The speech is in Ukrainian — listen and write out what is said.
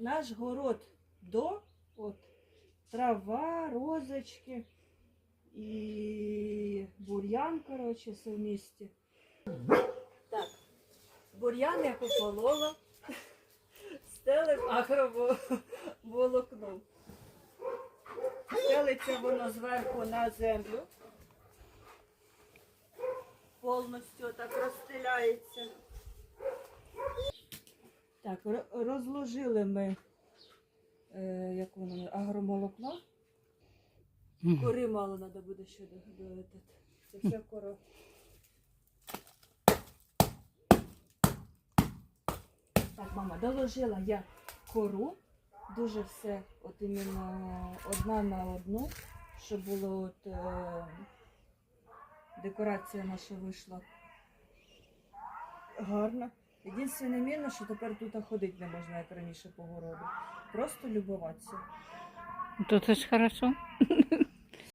наш город до, от, трава, розочки і бур'ян, коротше, все в. Так, бур'ян я пополола, стелим агроволокном. Стелиться воно зверху на землю. Повністю так розстеляється. Так, розложили ми е, як воно, агромолокно. Кори мало треба буде ще до, до этот. Це все коро. Так, мама, доложила я кору. Дуже все от іменно одна на одну, щоб було от е, декорація наша вийшла гарна. Єдине мінус, що тепер тут ходити не можна, як раніше по городу. Просто любуватися. То це ж хорошо.